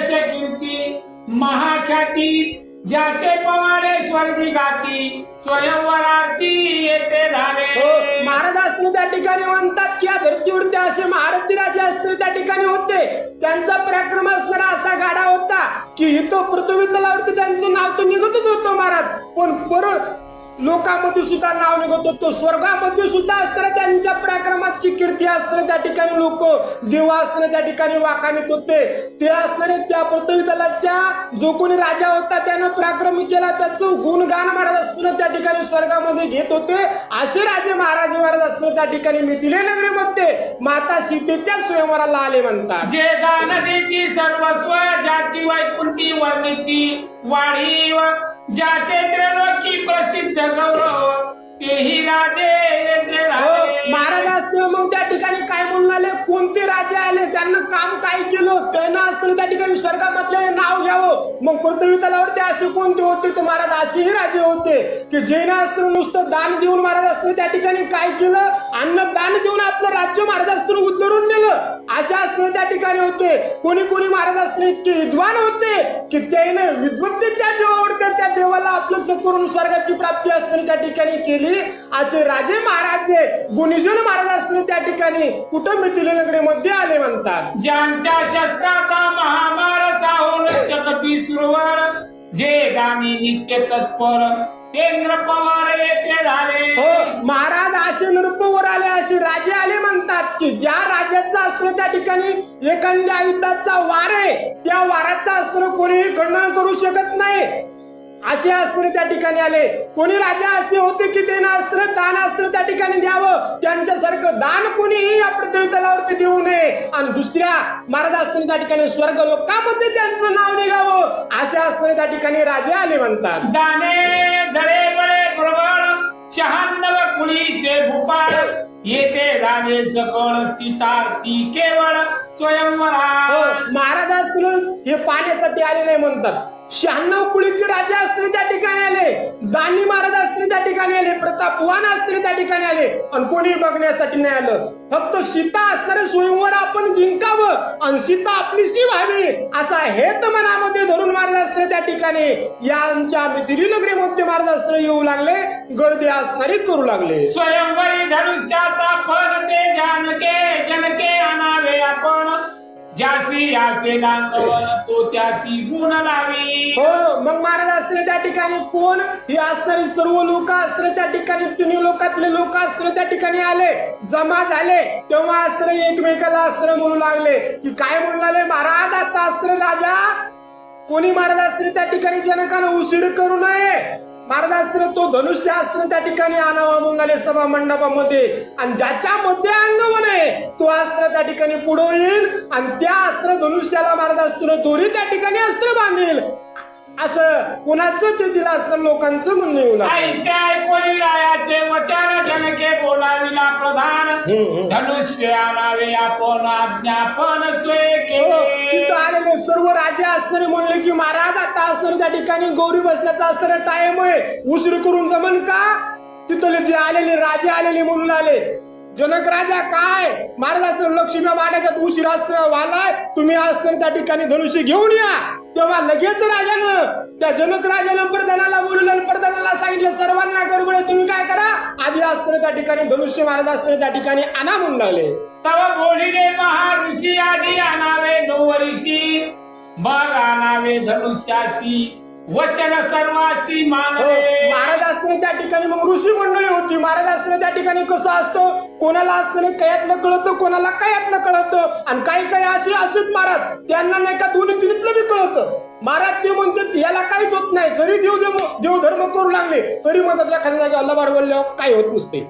कीर्ती महाख्याती ज्याचे पवारे स्वर्गी गाती स्वयंवरार्थी येते हो झाले महाराज असताना त्या ठिकाणी म्हणतात की या धर्तीवरती असे महारथी राजे असताना त्या ठिकाणी होते. त्यांचा पराक्रम असणारा असा गाडा होता की इथं पृथ्वी तलावरती त्यांचं नाव तर निघतच होतं महाराज. पण परत लोकांमध्ये सुद्धा नाव निघत तो स्वर्गामध्ये सुद्धा असताना त्यांच्या पराक्रमाची कीर्ती असताना त्या ठिकाणी लोक देवा असताना त्या ठिकाणी वाखाणीत होते ते असणारे त्या पृथ्वी दलाच्या जो कोणी राजा होता त्यानं पराक्रम केला त्याचं गुणगान महाराज असताना त्या ठिकाणी स्वर्गामध्ये घेत होते. असे राजे महाराज महाराज असताना त्या ठिकाणी मिथिले नगरीमध्ये माता सीतेच्या स्वयंवराला आले म्हणतात. जे दान देती सर्वस्व जाती वैकुंठी वर्णिती वाढीव ज्याचे त्रिलोकी प्रसिद्ध गौरव तेही राजे हो झाले. महाराज असताना मग त्या ठिकाणी काय म्हणून आले? कोणते राजे आले? त्यांना काम काय केलं? त्यांना असताना त्या ठिकाणी स्वर्गामधले मग पृथ्वी तलावरती असे कोणते होते? तर महाराज असेही राजे होते की जैन असताना नुसतं दान देऊन महाराज असताना त्या ठिकाणी काय केलं? अन्न दान देऊन आपलं राज्य महाराज असताना उद्धरून नेलं. अशा असताना त्या ठिकाणी होते. कोणी कोणी महाराज असताना इतके विद्वान होते की त्याने विद्वत्तेच्या जीवावर त्या देवाला आपलं सकरून स्वर्गाची प्राप्ती असताना त्या ठिकाणी केली. असे राजे महाराजे गुणिजन महाराज असताना त्या ठिकाणी कुठं मिथिले नगरीमध्ये आले म्हणतात. ज्यांच्या शस्त्राचा महामार साहोन शकती सुरवर. जे गाणी नित्य तत्पर. केंद्र पवार येथे झाले. हो महाराज असे नृपवर आले असे राजे आले म्हणतात की ज्या राजाचं अस्त्र त्या ठिकाणी एखाद्या युद्धाचा वार आहे त्या वाराचा अस्त्र कोणीही खंडन करू शकत नाही. असे अस्त्र त्या ठिकाणी आले. कोणी राजा असे होते की ते अस्त्र दान अस्त्र ठिकाणी द्यावं. त्यांच्यासारखं दान कोणीही या पृथ्वी तलावरती देऊ नये. आणि दुसऱ्या महाराज असताना त्या ठिकाणी स्वर्ग लोकांमध्ये त्यांचं नाव निघावं. असे असताना त्या ठिकाणी राजे आले म्हणतात. दाने धडे बळे प्रबळ शहाण्णव कुळीचे भूपाळ. येते झाले सकळ सीतार्ती केवळ हो, स्वयंवरा महाराज असतील हे पाण्यासाठी आले नाही म्हणतात. शहाण्णव कुळीचे राजे असतील त्या ठिकाणी आले. दानी महाराज असतील त्या ठिकाणी आले. प्रतापवान असतील त्या ठिकाणी आले. आणि कोणी बघण्यासाठी नाही आलं. फक्त सीता असणारे स्वयंवर आपण जिंकावं. आणि सीता आपलीशी व्हावी असा हेत मनामध्ये धरून महाराज असतील त्या ठिकाणी. या आमच्या मिथिली नगरीमध्ये महाराज असतील येऊ लागले. गर्दी असणारे करू लागले. स्वयंवरी धनुष्याचा फल ते जानके जनके आणावे आपण. ज्यासी यासे दानवन तो त्याची गुण लावी. हो मग महाराज असताना त्या ठिकाणी कोण? ही असणारी सर्व लोक अस्त्र त्या ठिकाणी तिन्ही लोकातले लोक अस्त्र त्या ठिकाणी आले जमा झाले. तेव्हा अस्त्र एकमेकाला अस्त्र म्हणू लागले. की काय म्हणू लागले? महाराज आता अस्त्र राजा. कोणी महाराज असताना त्या ठिकाणी जनकानं उशीर करू नये? महाराज तो धनुष्यास्त्र त्या ठिकाणी आणावा मंगाले सभा मंडपामध्ये. आणि ज्याच्या मध्ये अंगवन आहे तो अस्त्र त्या ठिकाणी पुढे येईल आणि त्या अस्त्र धनुष्याला महाराज दोरी त्या ठिकाणी अस्त्र बांधेल. असं कुणाचं ते दिलं असतं लोकांचं म्हणणं येऊ रायाचे वचन जनके बोलाविला प्रधान. हम्म. धनुष्य आणावे आपण आज्ञापन सोय हो, तिथं आलेले सर्व राजे असणारे म्हणले की महाराज आता असणारे त्या ठिकाणी गौरी बसण्याचा असणारा टाइम आहे. उशीर करून जमन का? तिथले जे आलेले राजे आलेले म्हणून आले. जनक राजा काय? महाराज असणार लक्ष्मी वाड्याच्यात उशीर असताना वालाय तुम्ही असताना त्या ठिकाणी धनुष्य घेऊन या. तेव्हा लगेच राजानं त्या जनक राजानं प्रधानाला बोलवलं आणि प्रधानाला सांगितलं सर्वांना गडबड तुम्ही काय करा? आधी असताना त्या ठिकाणी धनुष्य महाराज असताना त्या ठिकाणी आणा म्हणून लागले. तव बोलिले महाऋषी आधी आणावे नवरीशी मग आणावे धनुष्याची वचन सर्वासी हो, मानवे महाराज असताना त्या ठिकाणी मग ऋषी मंडळी होती. महाराज असताना त्या ठिकाणी कसं असतं? कोणाला असताना कयातलं कळतं कोणाला कयातलं कळतं? आणि काही काही असे असतात महाराज त्यांना नाही का दोन्ही तिन्हीतलं बी कळतं. महाराज ते म्हणतात याला काहीच होत नाही जरी देव देव देवधर्म करू लागले तरी म्हणतात एखाद्या जागी अल्ला बोलल्यावर काय होत नसते.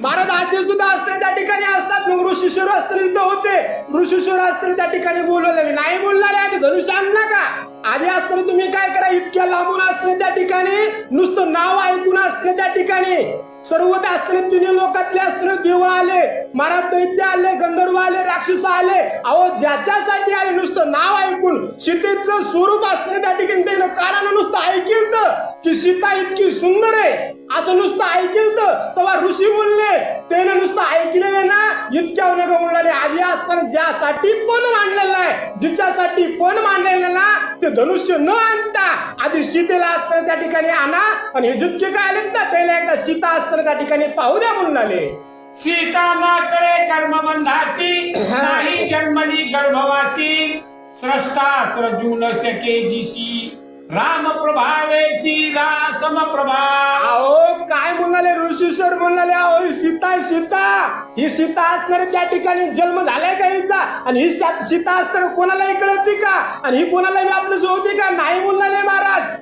महाराज असे सुद्धा असताना त्या ठिकाणी असतात. मग ऋषीश्वर असताना इथं होते. ऋषीश्वर असताना त्या ठिकाणी बोलवलेले नाही. बोलणारे आधी धनुष्य आणला का? आधी असताना तुम्ही काय करा इतक्या लांबून असताना त्या ठिकाणी. नुसतं नाव ऐकून असताना त्या ठिकाणी. सर्व त्या असताना तिन्ही लोकातले असताना देव आले महाराज दैत्य आले गंधर्व आले राक्षस आले. अहो ज्याच्यासाठी आले नुसतं नाव ऐकून सीतेचं स्वरूप असताना त्या ठिकाणी त्यानं कानानं नुसतं ऐकेल तर की सीता इतकी सुंदर आहे असं नुसतं ऐकेल तर तेव्हा ऋषी बोलले त्यानं नुसतं ऐकलेले ना इतक्या नका म्हणले आधी असताना ज्यासाठी पण मांडलेला आहे जिच्यासाठी पण मांडलेलं ना ते धनुष्य न आणता आधी सीतेला असताना त्या ठिकाणी आणा आणि हे जितके काय आलेत ना त्याला एकदा सीता असताना त्या ठिकाणी पाहू द्या म्हणून आले. सीता माकडे कर्मबंधासी हा. नाही जन्मली गर्भवासी. स्रष्टा सृजून शके जिशी राम प्रभावेशी रासम प्रभा अहो काय म्हणाले ऋषीश्वर म्हणाले अहो सीता सीता. ही सीता असणारे त्या ठिकाणी जन्म झालाय का हिचा? आणि ही सीता असताना कोणालाही कळती का? आणि ही कोणालाही आपलं होती का? नाही म्हणाले महाराज.